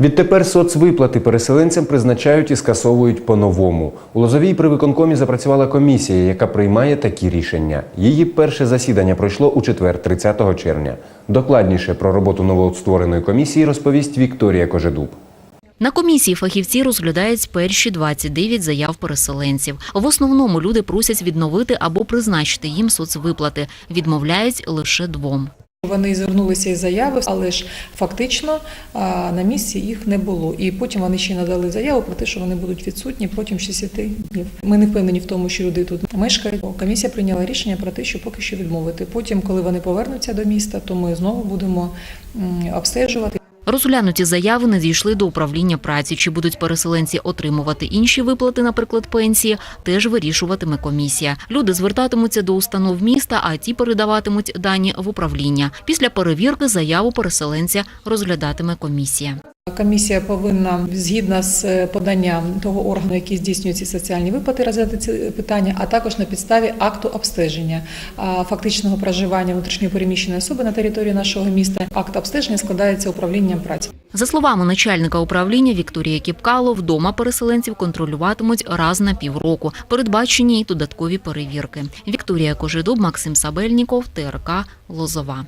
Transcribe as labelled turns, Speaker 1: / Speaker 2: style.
Speaker 1: Відтепер соцвиплати переселенцям призначають і скасовують по-новому. У Лозовій при виконкомі запрацювала комісія, яка приймає такі рішення. Її перше засідання пройшло у четвер, 30 червня. Докладніше про роботу новоутствореної комісії розповість Вікторія Кожедуб.
Speaker 2: На комісії фахівці розглядають перші 29 заяв переселенців. В основному люди просять відновити або призначити їм соцвиплати. Відмовляють лише двом.
Speaker 3: Вони звернулися із заяви, але ж фактично на місці їх не було. І потім вони ще надали заяву про те, що вони будуть відсутні протягом 60 днів. Ми не впевнені в тому, що люди тут мешкають. Комісія прийняла рішення про те, що поки що відмовити. Потім, коли вони повернуться до міста, то ми знову будемо обстежувати.
Speaker 2: Розглянуті заяви не зійшли до управління праці. Чи будуть переселенці отримувати інші виплати, наприклад, пенсії, теж вирішуватиме комісія. Люди звертатимуться до установ міста, а ті передаватимуть дані в управління. Після перевірки заяву переселенця розглядатиме комісія.
Speaker 3: Комісія повинна згідно з е, поданням того органу, який здійснює ці соціальні виплати, розглядати ці питання, а також на підставі акту обстеження фактичного проживання внутрішньопереміщеної особи на території нашого міста. Акт обстеження складається управлінням праці.
Speaker 2: За словами начальника управління Вікторії Кіпкало, вдома переселенців контролюватимуть раз на півроку. Передбачені й додаткові перевірки. Вікторія Кожедуб, Максим Сабельніков, ТРК Лозова.